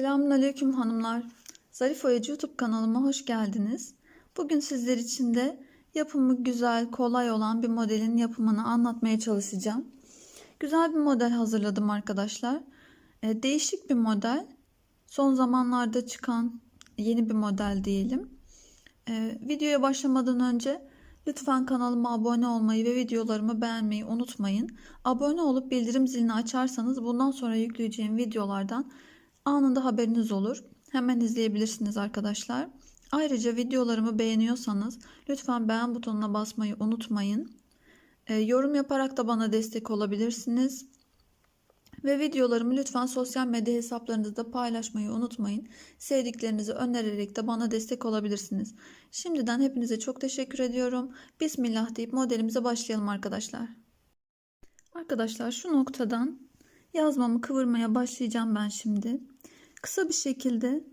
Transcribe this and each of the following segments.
Selamünaleyküm hanımlar. Zarif Oyacı YouTube kanalıma hoş geldiniz. Bugün sizler için de yapımı güzel, kolay olan bir modelin yapımını anlatmaya çalışacağım. Güzel bir model hazırladım arkadaşlar. Ee, değişik bir model. Son zamanlarda çıkan yeni bir model diyelim. Ee, videoya başlamadan önce lütfen kanalıma abone olmayı ve videolarımı beğenmeyi unutmayın. Abone olup bildirim zilini açarsanız bundan sonra yükleyeceğim videolardan anında haberiniz olur. Hemen izleyebilirsiniz arkadaşlar. Ayrıca videolarımı beğeniyorsanız lütfen beğen butonuna basmayı unutmayın. E, yorum yaparak da bana destek olabilirsiniz. Ve videolarımı lütfen sosyal medya hesaplarınızda paylaşmayı unutmayın. Sevdiklerinizi önererek de bana destek olabilirsiniz. Şimdiden hepinize çok teşekkür ediyorum. Bismillah deyip modelimize başlayalım arkadaşlar. Arkadaşlar şu noktadan yazmamı kıvırmaya başlayacağım ben şimdi. Kısa bir şekilde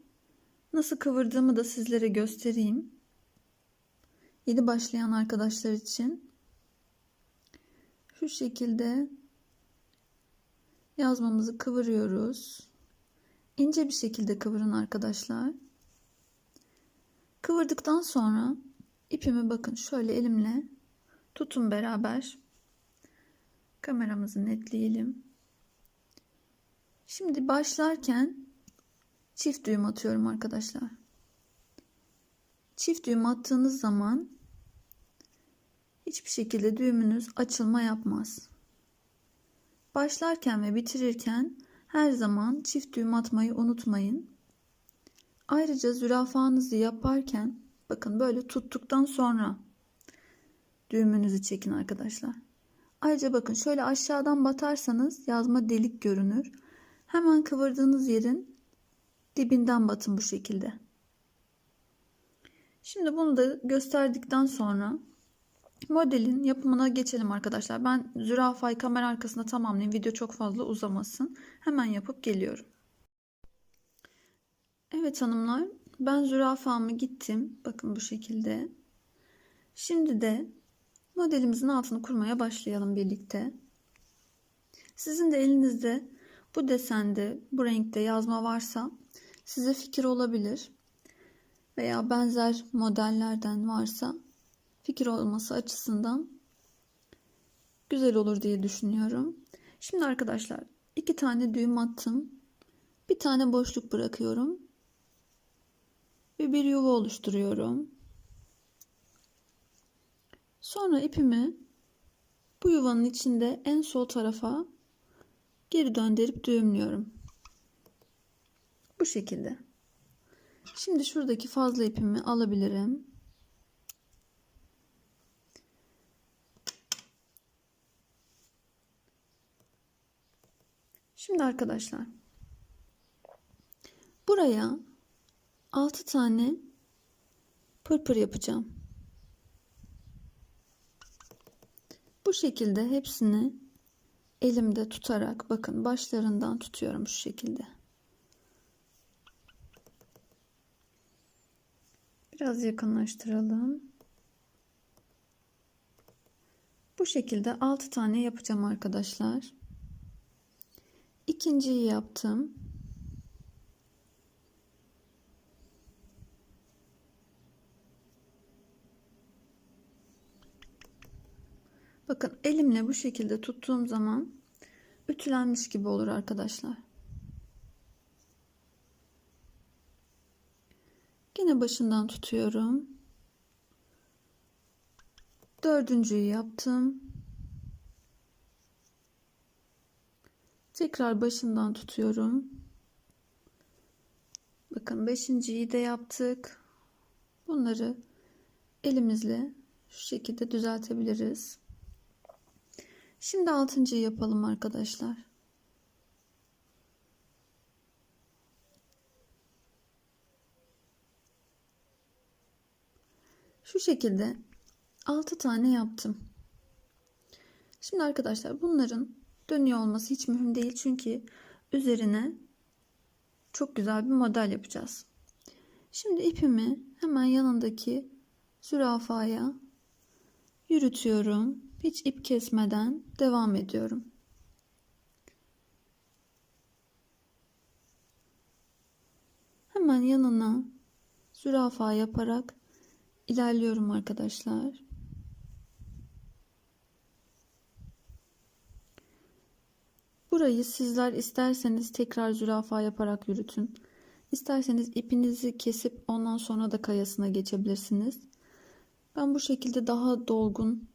nasıl kıvırdığımı da sizlere göstereyim. Yeni başlayan arkadaşlar için şu şekilde yazmamızı kıvırıyoruz. İnce bir şekilde kıvırın arkadaşlar. Kıvırdıktan sonra ipimi bakın şöyle elimle tutun beraber. Kameramızı netleyelim. Şimdi başlarken çift düğüm atıyorum arkadaşlar. Çift düğüm attığınız zaman hiçbir şekilde düğümünüz açılma yapmaz. Başlarken ve bitirirken her zaman çift düğüm atmayı unutmayın. Ayrıca zürafanızı yaparken bakın böyle tuttuktan sonra düğümünüzü çekin arkadaşlar. Ayrıca bakın şöyle aşağıdan batarsanız yazma delik görünür. Hemen kıvırdığınız yerin dibinden batın bu şekilde. Şimdi bunu da gösterdikten sonra modelin yapımına geçelim arkadaşlar. Ben zürafayı kamera arkasında tamamlayayım. Video çok fazla uzamasın. Hemen yapıp geliyorum. Evet hanımlar ben zürafamı gittim. Bakın bu şekilde. Şimdi de modelimizin altını kurmaya başlayalım birlikte. Sizin de elinizde bu desende, bu renkte yazma varsa size fikir olabilir. Veya benzer modellerden varsa fikir olması açısından güzel olur diye düşünüyorum. Şimdi arkadaşlar iki tane düğüm attım. Bir tane boşluk bırakıyorum. Ve bir yuva oluşturuyorum. Sonra ipimi bu yuvanın içinde en sol tarafa geri döndürüp düğümlüyorum. Bu şekilde. Şimdi şuradaki fazla ipimi alabilirim. Şimdi arkadaşlar buraya 6 tane pırpır yapacağım. Bu şekilde hepsini elimde tutarak bakın başlarından tutuyorum şu şekilde. Biraz yakınlaştıralım. Bu şekilde 6 tane yapacağım arkadaşlar. İkinciyi yaptım. Bakın elimle bu şekilde tuttuğum zaman ütülenmiş gibi olur arkadaşlar. Yine başından tutuyorum. Dördüncüyü yaptım. Tekrar başından tutuyorum. Bakın beşinciyi de yaptık. Bunları elimizle şu şekilde düzeltebiliriz. Şimdi altıncıyı yapalım arkadaşlar. Şu şekilde 6 tane yaptım. Şimdi arkadaşlar bunların dönüyor olması hiç mühim değil. Çünkü üzerine çok güzel bir model yapacağız. Şimdi ipimi hemen yanındaki zürafaya yürütüyorum. Hiç ip kesmeden devam ediyorum. yanına zürafa yaparak ilerliyorum arkadaşlar. Burayı sizler isterseniz tekrar zürafa yaparak yürütün. İsterseniz ipinizi kesip ondan sonra da kayasına geçebilirsiniz. Ben bu şekilde daha dolgun,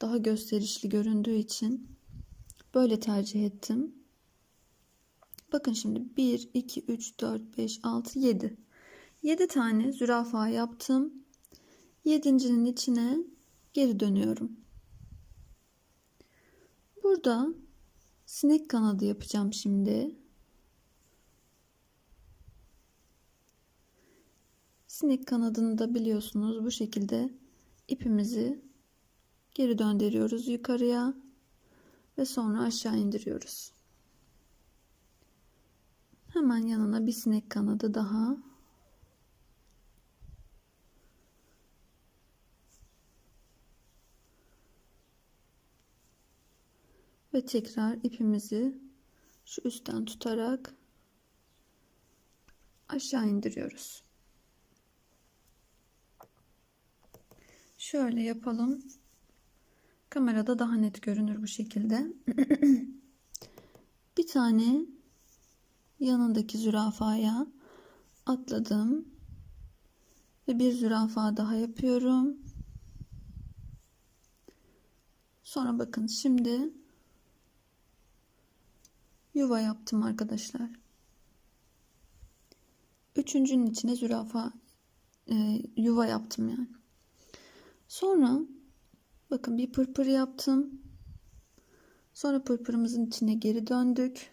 daha gösterişli göründüğü için böyle tercih ettim. Bakın şimdi 1, 2, 3, 4, 5, 6, 7. 7 tane zürafa yaptım. 7.'nin içine geri dönüyorum. Burada sinek kanadı yapacağım şimdi. Sinek kanadını da biliyorsunuz bu şekilde ipimizi geri döndürüyoruz yukarıya ve sonra aşağı indiriyoruz. Hemen yanına bir sinek kanadı daha. Ve tekrar ipimizi şu üstten tutarak aşağı indiriyoruz. Şöyle yapalım. Kamerada daha net görünür bu şekilde. bir tane yanındaki zürafaya atladım. Ve bir zürafa daha yapıyorum. Sonra bakın şimdi yuva yaptım arkadaşlar. Üçüncünün içine zürafa e, yuva yaptım yani. Sonra bakın bir pırpır yaptım. Sonra pırpırımızın içine geri döndük.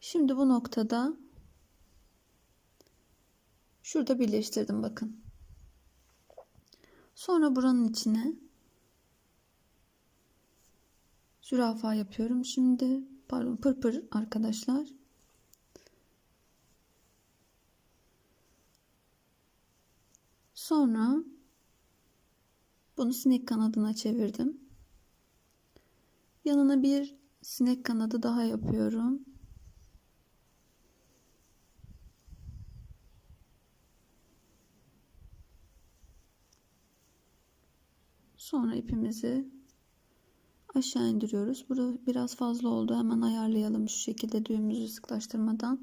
Şimdi bu noktada şurada birleştirdim bakın. Sonra buranın içine zürafa yapıyorum. Şimdi pardon pırpır arkadaşlar. Sonra bunu sinek kanadına çevirdim. Yanına bir sinek kanadı daha yapıyorum. Sonra ipimizi aşağı indiriyoruz. Burada biraz fazla oldu. Hemen ayarlayalım şu şekilde düğümümüzü sıklaştırmadan.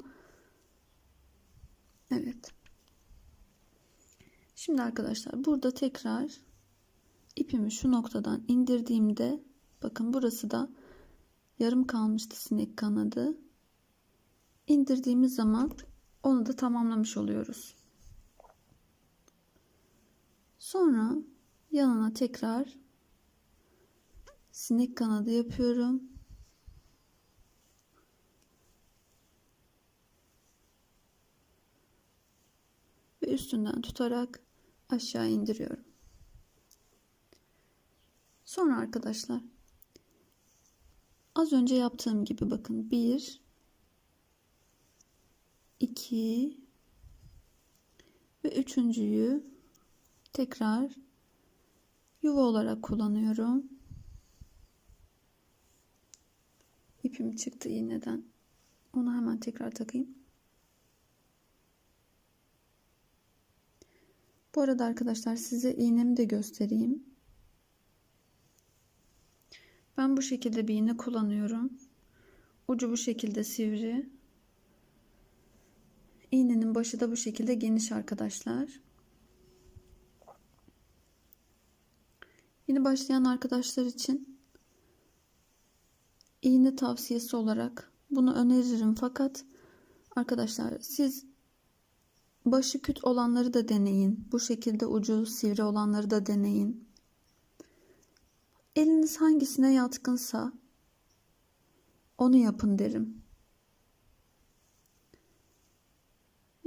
Evet. Şimdi arkadaşlar burada tekrar ipimi şu noktadan indirdiğimde bakın burası da yarım kalmıştı sinek kanadı. İndirdiğimiz zaman onu da tamamlamış oluyoruz. Sonra yanına tekrar sinek kanadı yapıyorum. Ve üstünden tutarak aşağı indiriyorum. Sonra arkadaşlar az önce yaptığım gibi bakın 1 2 ve üçüncüyü tekrar yuva olarak kullanıyorum. İpim çıktı iğneden. Onu hemen tekrar takayım. Bu arada arkadaşlar size iğnemi de göstereyim. Ben bu şekilde bir iğne kullanıyorum. Ucu bu şekilde sivri. İğnenin başı da bu şekilde geniş arkadaşlar. Yeni başlayan arkadaşlar için iğne tavsiyesi olarak bunu öneririm. Fakat arkadaşlar siz başı küt olanları da deneyin. Bu şekilde ucu sivri olanları da deneyin. Eliniz hangisine yatkınsa onu yapın derim.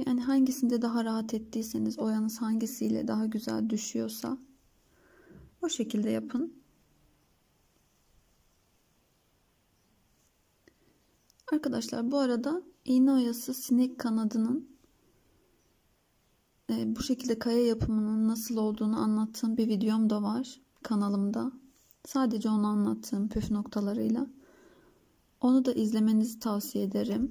Yani hangisinde daha rahat ettiyseniz, oyanız hangisiyle daha güzel düşüyorsa o şekilde yapın. Arkadaşlar bu arada iğne oyası sinek kanadının e, bu şekilde kaya yapımının nasıl olduğunu anlattığım bir videom da var kanalımda. Sadece onu anlattığım püf noktalarıyla. Onu da izlemenizi tavsiye ederim.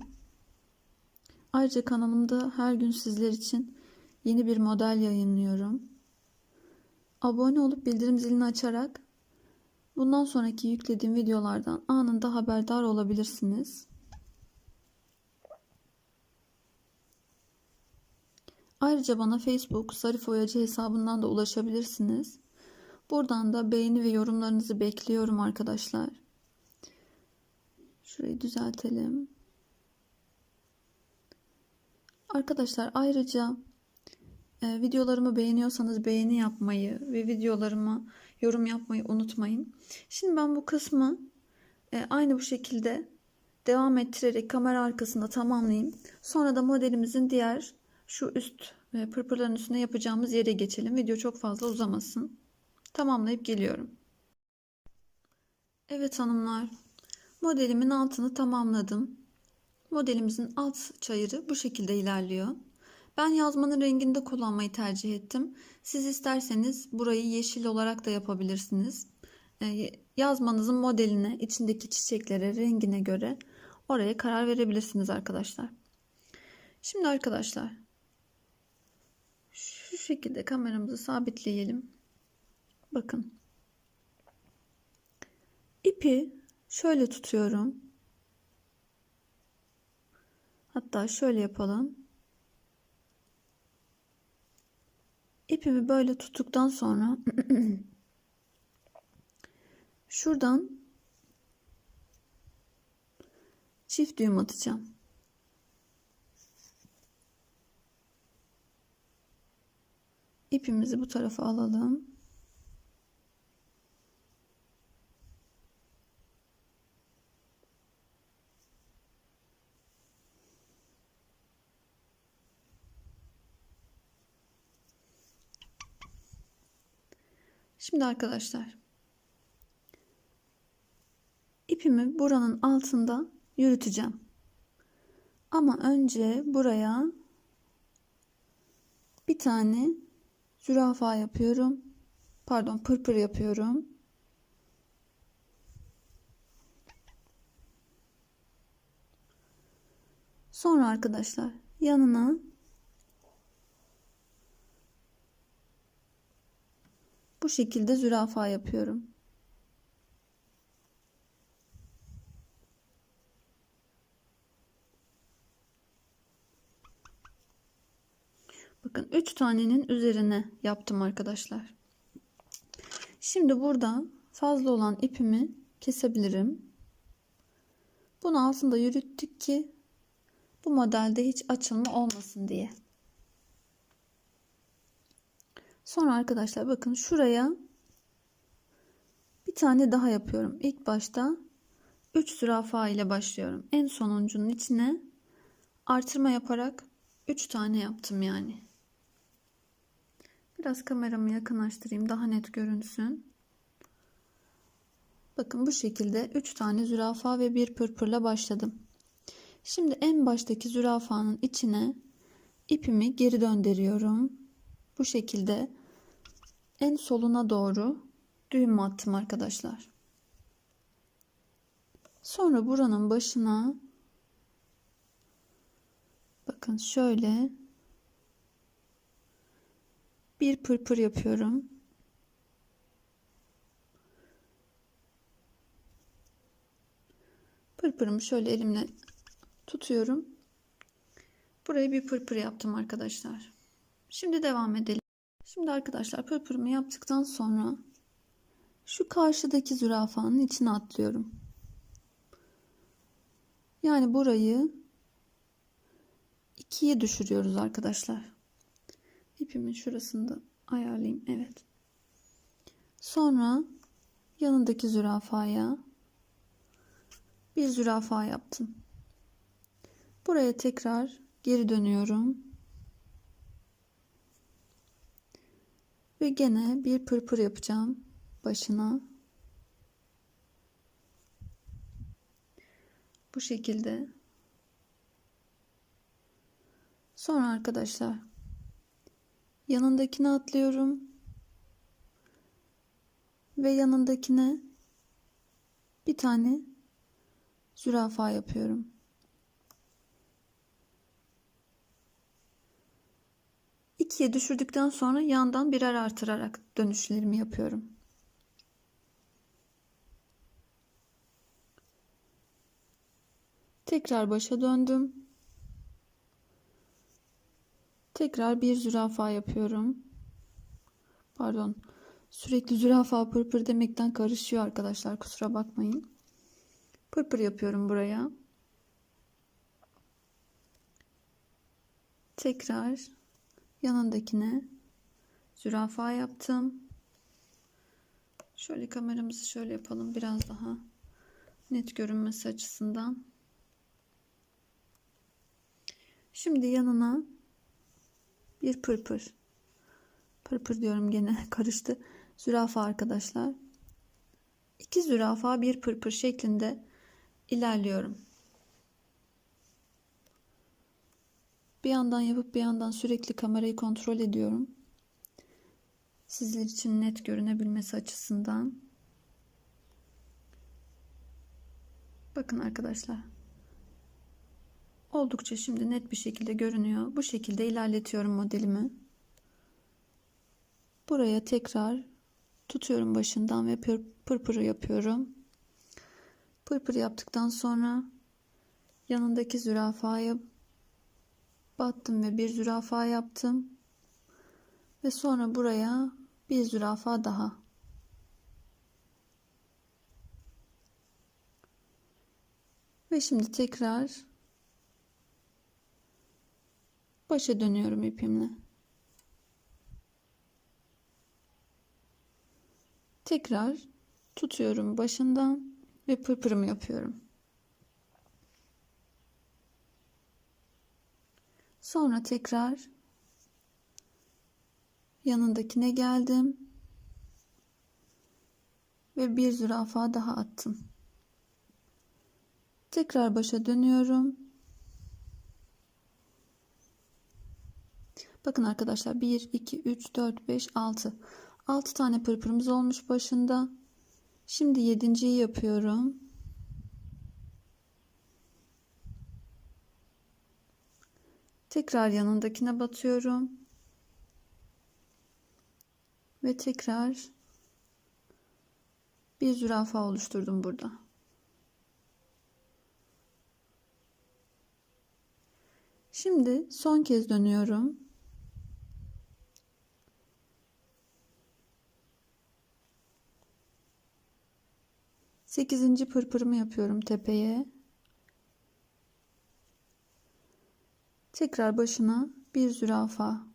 Ayrıca kanalımda her gün sizler için yeni bir model yayınlıyorum. Abone olup bildirim zilini açarak bundan sonraki yüklediğim videolardan anında haberdar olabilirsiniz. Ayrıca bana Facebook Zarif Oyacı hesabından da ulaşabilirsiniz. Buradan da beğeni ve yorumlarınızı bekliyorum arkadaşlar. Şurayı düzeltelim. Arkadaşlar ayrıca e, videolarımı beğeniyorsanız beğeni yapmayı ve videolarıma yorum yapmayı unutmayın. Şimdi ben bu kısmı e, aynı bu şekilde devam ettirerek kamera arkasında tamamlayayım. Sonra da modelimizin diğer şu üst e, pırpırların üstüne yapacağımız yere geçelim. Video çok fazla uzamasın. Tamamlayıp geliyorum. Evet hanımlar. Modelimin altını tamamladım. Modelimizin alt çayırı bu şekilde ilerliyor. Ben yazmanın renginde kullanmayı tercih ettim. Siz isterseniz burayı yeşil olarak da yapabilirsiniz. Ee, yazmanızın modeline, içindeki çiçeklere, rengine göre oraya karar verebilirsiniz arkadaşlar. Şimdi arkadaşlar şu şekilde kameramızı sabitleyelim. Bakın. İpi şöyle tutuyorum. Hatta şöyle yapalım. İpimi böyle tuttuktan sonra şuradan çift düğüm atacağım. İpimizi bu tarafa alalım. Şimdi arkadaşlar ipimi buranın altında yürüteceğim. Ama önce buraya bir tane zürafa yapıyorum. Pardon pırpır yapıyorum. Sonra arkadaşlar yanına bu şekilde zürafa yapıyorum. Bakın 3 tanenin üzerine yaptım arkadaşlar. Şimdi burada fazla olan ipimi kesebilirim. Bunu altında yürüttük ki bu modelde hiç açılma olmasın diye. Sonra arkadaşlar bakın şuraya bir tane daha yapıyorum. İlk başta 3 zürafa ile başlıyorum. En sonuncunun içine artırma yaparak 3 tane yaptım yani. Biraz kameramı yakınlaştırayım daha net görünsün. Bakın bu şekilde 3 tane zürafa ve bir pırpırla başladım. Şimdi en baştaki zürafanın içine ipimi geri döndürüyorum. Bu şekilde en soluna doğru düğüm attım arkadaşlar. Sonra buranın başına bakın şöyle bir pırpır yapıyorum. Pırpırımı şöyle elimle tutuyorum. Buraya bir pırpır yaptım arkadaşlar. Şimdi devam edelim. Şimdi arkadaşlar pırpırımı yaptıktan sonra şu karşıdaki zürafanın içine atlıyorum. Yani burayı ikiye düşürüyoruz arkadaşlar. İpimin şurasını da ayarlayayım. Evet. Sonra yanındaki zürafaya bir zürafa yaptım. Buraya tekrar geri dönüyorum. Ve gene bir pırpır yapacağım başına. Bu şekilde. Sonra arkadaşlar yanındakine atlıyorum. Ve yanındakine bir tane zürafa yapıyorum. İkiye düşürdükten sonra yandan birer artırarak dönüşlerimi yapıyorum. Tekrar başa döndüm. Tekrar bir zürafa yapıyorum. Pardon. Sürekli zürafa pırpır demekten karışıyor arkadaşlar. Kusura bakmayın. Pırpır yapıyorum buraya. Tekrar yanındakine zürafa yaptım. Şöyle kameramızı şöyle yapalım biraz daha net görünmesi açısından. Şimdi yanına bir pırpır. Pırpır diyorum gene karıştı. Zürafa arkadaşlar. İki zürafa bir pırpır şeklinde ilerliyorum. Bir yandan yapıp bir yandan sürekli kamerayı kontrol ediyorum. Sizler için net görünebilmesi açısından. Bakın arkadaşlar. Oldukça şimdi net bir şekilde görünüyor. Bu şekilde ilerletiyorum modelimi. Buraya tekrar tutuyorum başından ve pır, pırpırı yapıyorum. Pırpır yaptıktan sonra yanındaki zürafaya battım ve bir zürafa yaptım. Ve sonra buraya bir zürafa daha. Ve şimdi tekrar başa dönüyorum ipimle. Tekrar tutuyorum başından ve pırpırımı yapıyorum. Sonra tekrar yanındakine geldim ve bir zürafa daha attım. Tekrar başa dönüyorum. Bakın arkadaşlar 1 2 3 4 5 6 6 tane pırpırımız olmuş başında. Şimdi yedinciyi yapıyorum. Tekrar yanındakine batıyorum. Ve tekrar bir zürafa oluşturdum burada. Şimdi son kez dönüyorum. Sekizinci pırpırımı yapıyorum tepeye. Tekrar başına bir zürafa.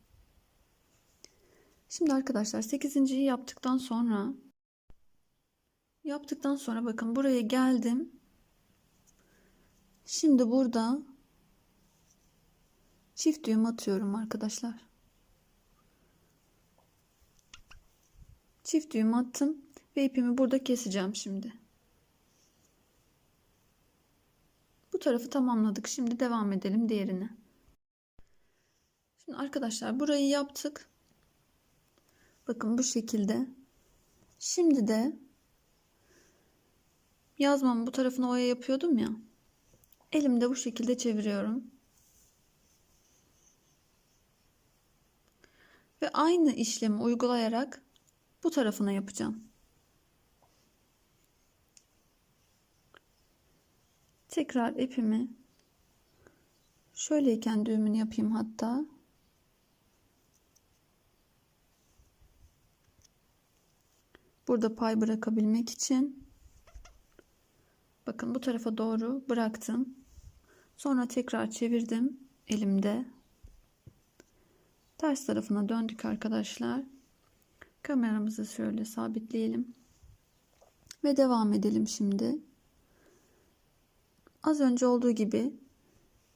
Şimdi arkadaşlar 8.yi yaptıktan sonra yaptıktan sonra bakın buraya geldim. Şimdi burada çift düğüm atıyorum arkadaşlar. Çift düğüm attım ve ipimi burada keseceğim şimdi. Bu tarafı tamamladık. Şimdi devam edelim diğerine. Şimdi arkadaşlar burayı yaptık. Bakın bu şekilde. Şimdi de yazmamı bu tarafına oya yapıyordum ya. Elimde bu şekilde çeviriyorum. Ve aynı işlemi uygulayarak bu tarafına yapacağım. Tekrar ipimi şöyleyken düğümünü yapayım hatta. Burada pay bırakabilmek için bakın bu tarafa doğru bıraktım. Sonra tekrar çevirdim elimde. Ters tarafına döndük arkadaşlar. Kameramızı şöyle sabitleyelim. Ve devam edelim şimdi. Az önce olduğu gibi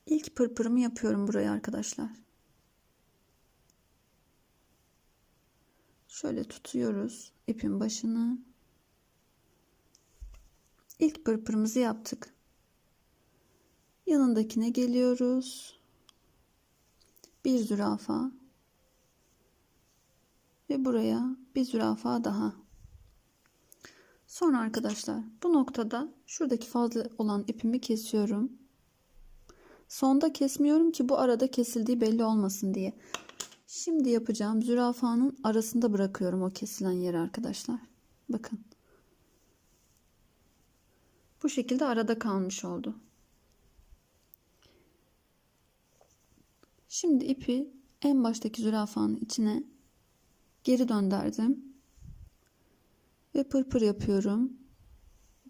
ilk pırpırımı yapıyorum buraya arkadaşlar. Şöyle tutuyoruz ipin başını. İlk pırpırımızı yaptık. Yanındakine geliyoruz. Bir zürafa. Ve buraya bir zürafa daha. Sonra arkadaşlar bu noktada şuradaki fazla olan ipimi kesiyorum. Sonda kesmiyorum ki bu arada kesildiği belli olmasın diye. Şimdi yapacağım zürafanın arasında bırakıyorum o kesilen yeri arkadaşlar. Bakın. Bu şekilde arada kalmış oldu. Şimdi ipi en baştaki zürafanın içine geri döndürdüm. Ve pırpır yapıyorum.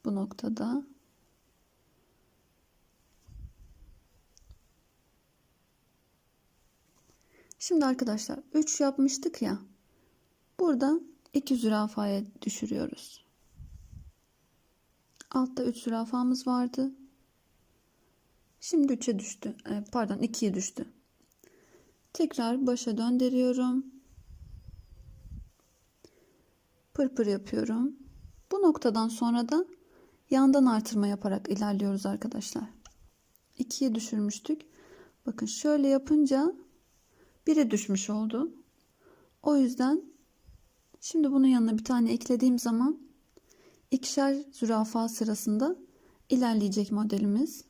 Bu noktada. Şimdi arkadaşlar 3 yapmıştık ya. Burada 2 zürafaya düşürüyoruz. Altta 3 zürafamız vardı. Şimdi 3'e düştü. E, pardon 2'ye düştü. Tekrar başa döndürüyorum. Pırpır yapıyorum. Bu noktadan sonra da yandan artırma yaparak ilerliyoruz arkadaşlar. 2'ye düşürmüştük. Bakın şöyle yapınca 1'e düşmüş oldu. O yüzden şimdi bunun yanına bir tane eklediğim zaman ikişer zürafa sırasında ilerleyecek modelimiz.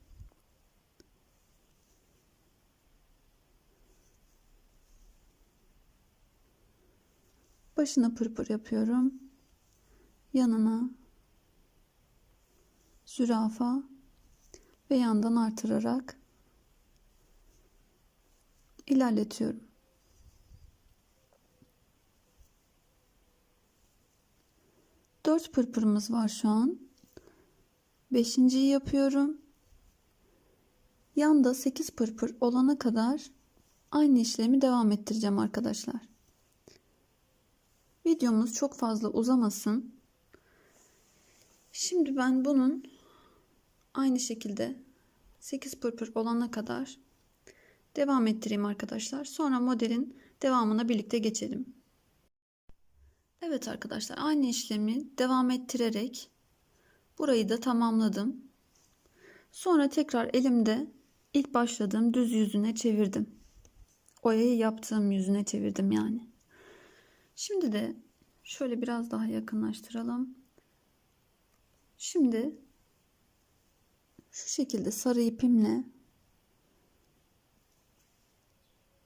Başına pırpır yapıyorum. Yanına zürafa ve yandan artırarak ilerletiyorum. Dört pırpırımız var şu an. Beşinciyi yapıyorum. Yanda sekiz pırpır olana kadar aynı işlemi devam ettireceğim arkadaşlar. Videomuz çok fazla uzamasın. Şimdi ben bunun aynı şekilde 8 pırpır olana kadar devam ettireyim arkadaşlar. Sonra modelin devamına birlikte geçelim. Evet arkadaşlar aynı işlemi devam ettirerek burayı da tamamladım. Sonra tekrar elimde ilk başladığım düz yüzüne çevirdim. Oyayı yaptığım yüzüne çevirdim yani. Şimdi de şöyle biraz daha yakınlaştıralım. Şimdi şu şekilde sarı ipimle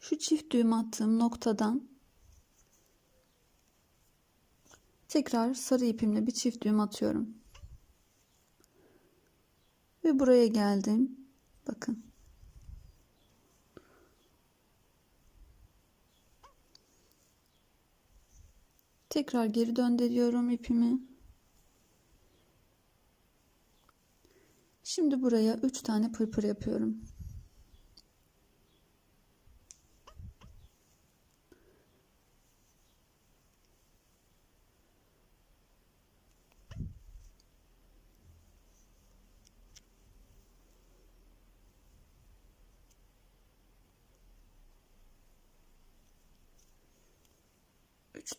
şu çift düğüm attığım noktadan tekrar sarı ipimle bir çift düğüm atıyorum. Ve buraya geldim. Bakın. Tekrar geri döndürüyorum ipimi. Şimdi buraya 3 tane pırpır yapıyorum.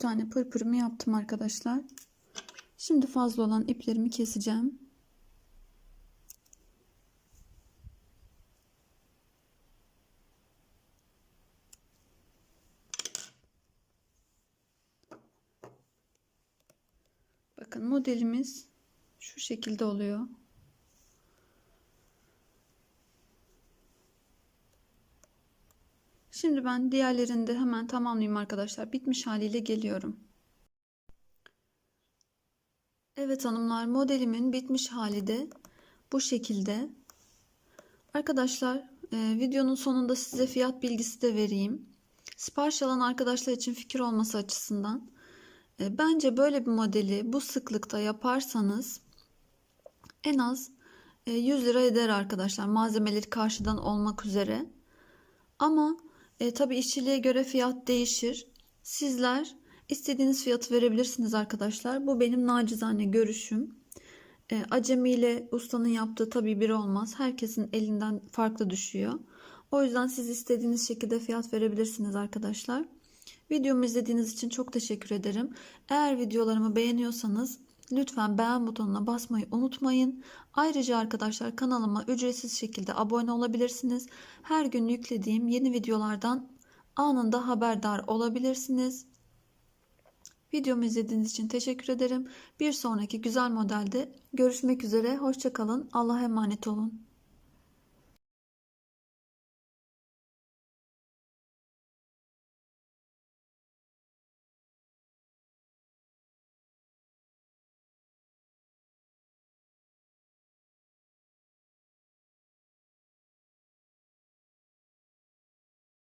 Tane pırpırımı yaptım arkadaşlar. Şimdi fazla olan iplerimi keseceğim. Bakın modelimiz şu şekilde oluyor. Şimdi ben diğerlerini de hemen tamamlayayım arkadaşlar. Bitmiş haliyle geliyorum. Evet hanımlar modelimin bitmiş hali de bu şekilde. Arkadaşlar e, videonun sonunda size fiyat bilgisi de vereyim. Sipariş alan arkadaşlar için fikir olması açısından. E, bence böyle bir modeli bu sıklıkta yaparsanız en az e, 100 lira eder arkadaşlar. Malzemeleri karşıdan olmak üzere. Ama e, tabi işçiliğe göre fiyat değişir. Sizler istediğiniz fiyatı verebilirsiniz arkadaşlar. Bu benim nacizane görüşüm. E, acemi ustanın yaptığı tabi bir olmaz. Herkesin elinden farklı düşüyor. O yüzden siz istediğiniz şekilde fiyat verebilirsiniz arkadaşlar. Videomu izlediğiniz için çok teşekkür ederim. Eğer videolarımı beğeniyorsanız lütfen beğen butonuna basmayı unutmayın. Ayrıca arkadaşlar kanalıma ücretsiz şekilde abone olabilirsiniz. Her gün yüklediğim yeni videolardan anında haberdar olabilirsiniz. Videomu izlediğiniz için teşekkür ederim. Bir sonraki güzel modelde görüşmek üzere. Hoşçakalın. Allah'a emanet olun.